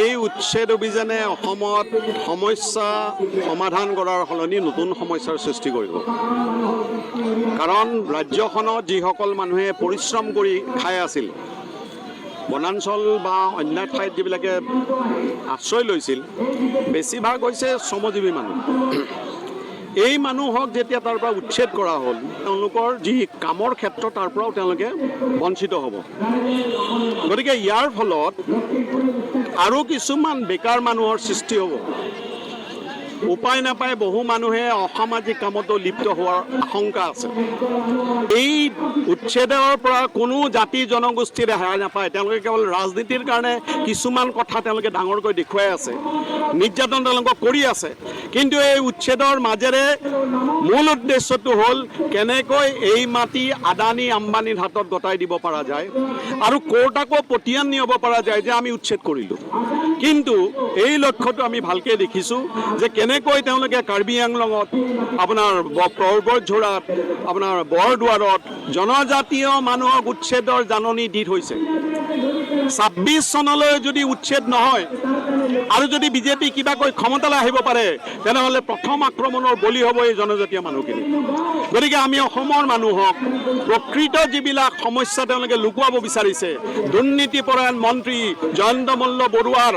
এই উচ্ছেদ অভিযানে অসমত সমস্যা সমাধান কৰাৰ সলনি নতুন সমস্যাৰ সৃষ্টি কৰিব। কাৰণ ৰাজ্যখনত যিসকল মানুহে পৰিশ্ৰম কৰি খাই আছিল বনাঞ্চল বা অন্য ঠাইত যিবিলাকে আশ্ৰয় লৈছিল বেছিভাগ হৈছে শ্ৰমজীৱী মানুহ। এই মানুহক যেতিয়া তাৰ পৰা উচ্ছেদ কৰা হ'ল, তেওঁলোকৰ যি কামৰ ক্ষেত্ৰত তাৰ পৰাও তেওঁলোকে বঞ্চিত হ'ব। গতিকে ইয়াৰ ফলত আৰু কিছুমান বেকাৰ মানুহৰ সৃষ্টি হ'ব। উপায় নাপায় বহু মানুহে অসামাজিক কামতো লিপ্ত হোৱাৰ আশংকা আছে। এই উচ্ছেদৰ পৰা কোনো জাতি জনগোষ্ঠী ৰেহাই নাপায়। তেওঁলোকে কেৱল ৰাজনীতিৰ কাৰণে কিছুমান কথা তেওঁলোকে ডাঙৰকৈ দেখুৱাই আছে, নিৰ্যাতন তেওঁলোকক কৰি আছে। কিন্তু এই উচ্ছেদৰ মাজেৰে মূল উদ্দেশ্যটো হ'ল কেনেকৈ এই মাটি আদানী আম্বানীৰ হাতত গতাই দিব পৰা যায় আৰু কোৰ্টাকো পতিয়ান নিয়াব পৰা যায় যে আমি উচ্ছেদ কৰিলোঁ। কিন্তু এই লক্ষ্যটো আমি ভালকৈ দেখিছোঁ যে কেনেকৈ তেওঁলোকে কাৰ্বি আংলঙত আপোনাৰ পৰ্বতঝোৰাত আপোনাৰ বৰদুৱাৰত জনজাতীয় মানুহক উচ্ছেদৰ জাননী দি থৈছে। ছাব্বিছ চনলৈ যদি উচ্ছেদ নহয়, আৰু যদি বিজেপি কিবাকৈ ক্ষমতালৈ আহিব পাৰে, তেনেহ'লে প্ৰথম আক্ৰমণৰ বলি হ'ব এই জনজাতীয় মানুহখিনি। গতিকে আমি অসমৰ মানুহক প্ৰকৃত যিবিলাক সমস্যা তেওঁলোকে লুকুৱাব বিচাৰিছে, দুৰ্নীতিপৰায়ণ মন্ত্ৰী জয়ন্ত মল্ল বৰুৱাৰ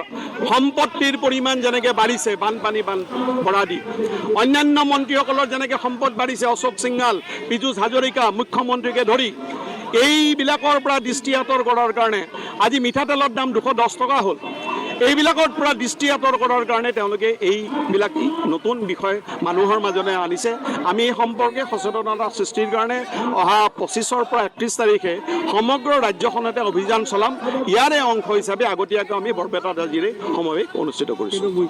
সম্পত্তিৰ পৰিমাণ যেনেকৈ বাঢ়িছে, বানপানী বান ভৰা দি। অন্যান্য মন্ত্ৰীসকলৰ যেনেকৈ সম্পদ বাঢ়িছে, অশোক সিংহাল পীযুষ হাজৰিকা, মুখ্যমন্ত্ৰীকে ধৰি এইবিলাকৰ পৰা দৃষ্টি আঁতৰ কৰাৰ কাৰণে, আজি মিঠাতেলৰ দাম দুশ দহ টকা হ'ল। এইবিলাকৰ পৰা দৃষ্টি আঁতৰ কৰাৰ কাৰণে তেওঁলোকে এইবিলাক নতুন বিষয় মানুহৰ মাজলৈ আনিছে। আমি এই সম্পৰ্কে সচেতনতা সৃষ্টিৰ কাৰণে অহা পঁচিছৰ পৰা একত্ৰিছ তাৰিখে সমগ্ৰ ৰাজ্যখনতে অভিযান চলাম। ইয়াৰে অংশ হিচাপে আগতীয়াকৈ আমি বৰপেটা দাজিৰে সমাৱেশ অনুষ্ঠিত কৰিছোঁ।